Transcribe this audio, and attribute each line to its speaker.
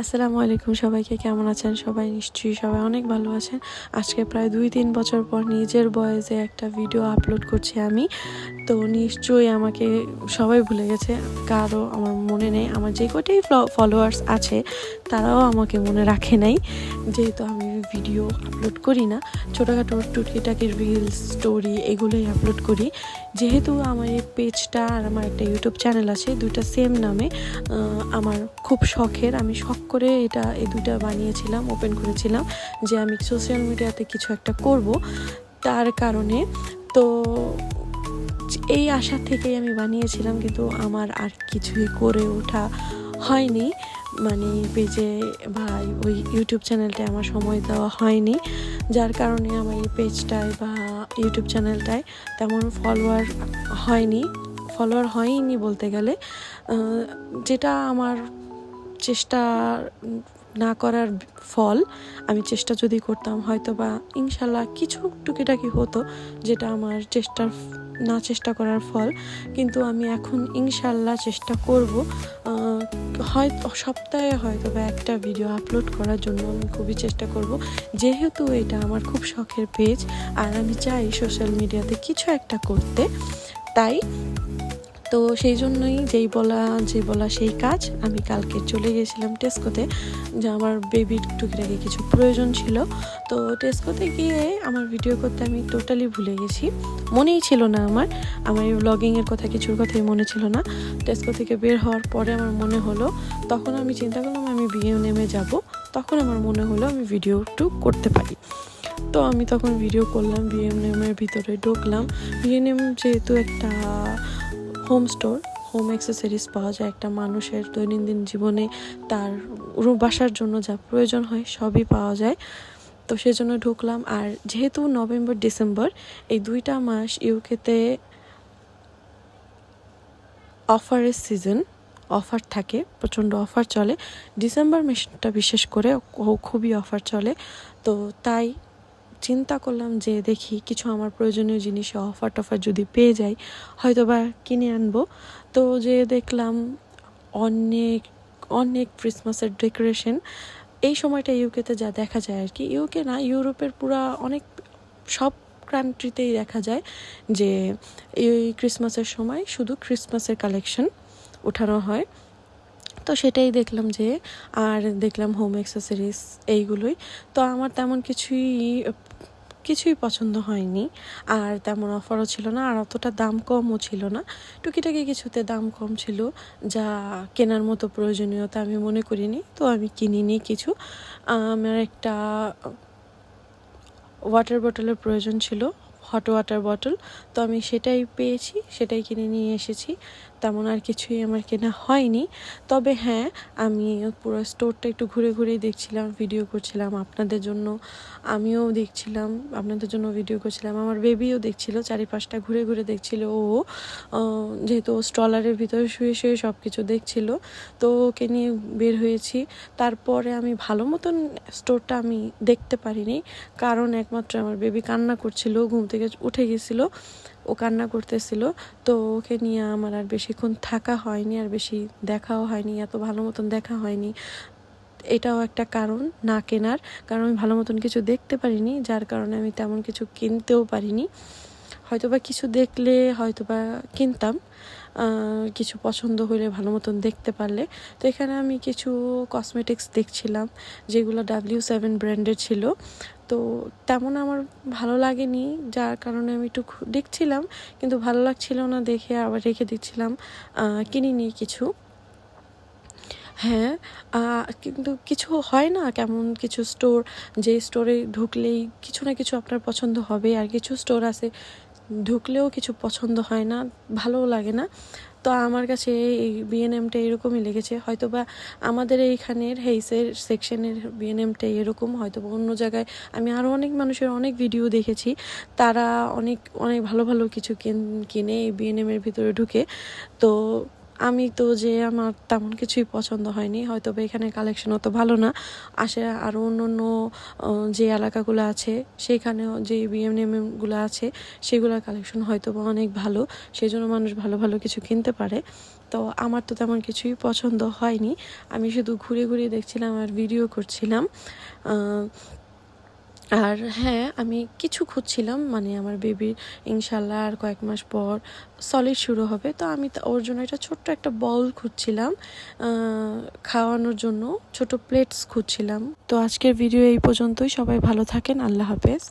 Speaker 1: আসসালামু আলাইকুম সবাইকে, কেমন আছেন সবাই? নিশ্চয়ই সবাই অনেক ভালো আছেন। আজকে প্রায় দুই তিন বছর পর নিজের বয়সে একটা ভিডিও আপলোড করছি আমি। তো নিশ্চয়ই আমাকে সবাই ভুলে গেছে, কারও আমার মনে নেই। আমার যে কটি ফলোয়ার্স আছে, তারাও আমাকে মনে রাখে নাই। যেহেতু আমি ভিডিও আপলোড করি না। ছোটোখাটো টুটকিটাকি রিলস স্টোরি এগুলোই আপলোড করি। যেহেতু আমার এই পেজটা আর আমার একটা ইউটিউব চ্যানেল আছে, দুইটা সেম নামে আমার খুব শখের। আমি শখ করে এটা, এই দুইটা বানিয়েছিলাম ওপেন করেছিলাম যে আমি সোশ্যাল মিডিয়াতে কিছু একটা করব। তার কারণে তো এই আশা থেকেই আমি বানিয়েছিলাম, কিন্তু আমার আর কিছুই করে ওঠা হয়নি। মানে পেজে বা ওই ইউটিউব চ্যানেলটায় আমার সময় দেওয়া হয়নি। যার কারণে আমার এই পেজটায় বা ইউটিউব চ্যানেলটায় তেমন ফলোয়ার হয়নি ফলোয়ার হয়নি বলতে গেলে। যেটা আমার চেষ্টা না করার ফল, আমি চেষ্টা যদি করতাম হয়তো বা ইনশাল্লাহ কিছু টুকিটাকি হতো যেটা আমার চেষ্টার না চেষ্টা করার ফল। কিন্তু আমি এখন ইনশাল্লাহ চেষ্টা করব হয়তো, সপ্তাহে হয়তো বা একটা ভিডিও আপলোড করার জন্য আমি খুবই চেষ্টা করব। যেহেতু এটা আমার খুব শখের পেজ আর আমি চাই সোশ্যাল মিডিয়াতে কিছু একটা করতে। তাই তো সেই জন্যই যেই বলা, যে বলা সেই কাজ, আমি কালকে চলে গিয়েছিলাম টেস্কোতে যে আমার বেবির টুকিটাকি কিছু প্রয়োজন ছিল। তো টেস্কোতে গিয়ে আমার ভিডিও করতে আমি টোটালি ভুলে গেছি। মনেই ছিল না আমার। আমার এই ব্লগিংয়ের কথা, কিছুর কথাই মনে ছিল না। টেস্কো থেকে বের হওয়ার পরে আমার মনে হলো, তখন আমি চিন্তা করলাম আমি বিয়ে নেমে যাব। তখন আমার মনে হলো আমি ভিডিও একটু করতে পারি। তো আমি তখন ভিডিও করলাম বিএমএমের ভিতরে ঢুকলাম। বিএনএম যেহেতু একটা হোম স্টোর হোম অ্যাক্সেসরিজ পাওয়া যায়। একটা মানুষের দৈনন্দিন জীবনে তার বাসার জন্য যা প্রয়োজন হয় সবই পাওয়া যায়। তো সেজন্য ঢুকলাম। আর যেহেতু নভেম্বর, ডিসেম্বর, এই দুইটা মাস ইউকেতে অফারের সিজন, অফার থাকে, প্রচণ্ড অফার চলে। ডিসেম্বর মাসটা বিশেষ করে খুবই অফার চলে। তো তাই চিন্তা করলাম যে দেখি কিছু আমার প্রয়োজনীয় জিনিসে অফার টফার যদি পেয়ে যাই হয়তো বা কিনে আনব। তো যে দেখলাম অনেক অনেক ক্রিসমাসের ডেকোরেশন এই সময়টা ইউকেতে যা দেখা যায় আর কি ইউকে না, ইউরোপের পুরা অনেক, সব কান্ট্রিতেই দেখা যায় যে এই ক্রিসমাসের সময় শুধু ক্রিসমাসের কালেকশন ওঠানো হয়। তো সেটাই দেখলাম যে, আর দেখলাম হোম অ্যাক্সেসরিজ এইগুলোই। তো আমার তেমন কিছুই কিছুই পছন্দ হয়নি। আর তেমন অফারও ছিল না, আর অতটা দাম কমও ছিল না। টুকিটাকি কিছুতে দাম কম ছিল, যা কেনার মতো প্রয়োজনীয়তা আমি মনে করিনি, তো আমি কিনিনি কিছু। আমার একটা ওয়াটার বটলের প্রয়োজন ছিল। হট ওয়াটার বটল তো আমি সেটাই পেয়েছি, সেটাই কিনে নিয়ে এসেছি। তেমন আর কিছুই আমার কেনা হয়নি। তবে হ্যাঁ আমি পুরো স্টোরটা একটু ঘুরে ঘুরেই দেখছিলাম ভিডিও করছিলাম। আপনাদের জন্য আমিও দেখছিলাম, আপনাদের জন্য ভিডিও করছিলাম। আমার বেবিও দেখছিল, চারিপাশটা ঘুরে ঘুরে দেখছিল। ও যেহেতু স্ট্রলারের ভিতরে শুয়ে শুয়ে সব কিছু দেখছিল, তো ওকে নিয়ে বের হয়েছি। তারপরে আমি ভালো মতন স্টোরটা আমি দেখতে পারিনি। কারণ একমাত্র আমার বেবি কান্না করছিল, ঘুম থেকে উঠে গেছিল, ও কান্না করতেছিল। তো ওকে নিয়ে আমার আর বেশিক্ষণ থাকা হয়নি, আর বেশি দেখাও হয়নি, এত ভালো মতন দেখা হয়নি। এটাও একটা কারণ না কেনার, কারণ আমি ভালো মতন কিছু দেখতে পারিনি, যার কারণে আমি তেমন কিছু কিনতেও পারিনি। হয়তোবা কিছু দেখলে হয়তোবা কিনতাম কিছু পছন্দ হলে ভালো মতন দেখতে পারলে। তো এখানে আমি কিছু কসমেটিক্স দেখছিলাম, যেগুলো ডাব্লিউ সেভেন ব্র্যান্ডের ছিল। তো তেমন আমার ভালো লাগেনি, যার কারণে আমি একটু দেখছিলাম, কিন্তু ভালো লাগছিল না দেখে আবার রেখে দিচ্ছিলাম কিনি কিনিনি কিছু। হ্যাঁ কিন্তু কিছু হয় না কেমন কিছু স্টোর যে স্টোরে ঢুকলেই কিছু না কিছু আপনার পছন্দ হবে, আর কিছু স্টোর আছে ঢুকলেও কিছু পছন্দ হয় না, ভালোও লাগে না। তো আমার কাছে এই বিএনএমটা এরকমই লেগেছে। হয়তো বা আমাদের এইখানের হেইসের সেকশনের বিএনএমটা এরকম হয়তো বা অন্য জায়গায়। আমি আরও অনেক মানুষের অনেক ভিডিও দেখেছি। তারা অনেক অনেক ভালো ভালো কিছু কেন এই বিএনএমের ভিতরে ঢুকে। তো আমি তো যে আমার তেমন কিছুই পছন্দ হয়নি হয়তো বা এখানে কালেকশন অত ভালো না। আসে আরও অন্য অন্য যে এলাকাগুলো আছে সেইখানেও যে বিএমএমগুলো আছে, সেগুলোর কালেকশন হয়তো বা অনেক ভালো সেই জন্য মানুষ ভালো ভালো কিছু কিনতে পারে। তো আমার তো তেমন কিছুই পছন্দ হয়নি। আমি শুধু ঘুরে ঘুরে দেখছিলাম আর ভিডিও করছিলাম। আর হ্যাঁ আমি কিছু খুঁজছিলাম মানে আমার বেবির ইনশাল্লাহ আর কয়েক মাস পর সলিড শুরু হবে। তো আমি ওর জন্য একটা ছোট্ট একটা বল খুঁজছিলাম খাওয়ানোর জন্য, ছোট প্লেটস খুঁজছিলাম। তো আজকের ভিডিও এই পর্যন্তই। সবাই ভালো থাকেন। আল্লাহ হাফেজ।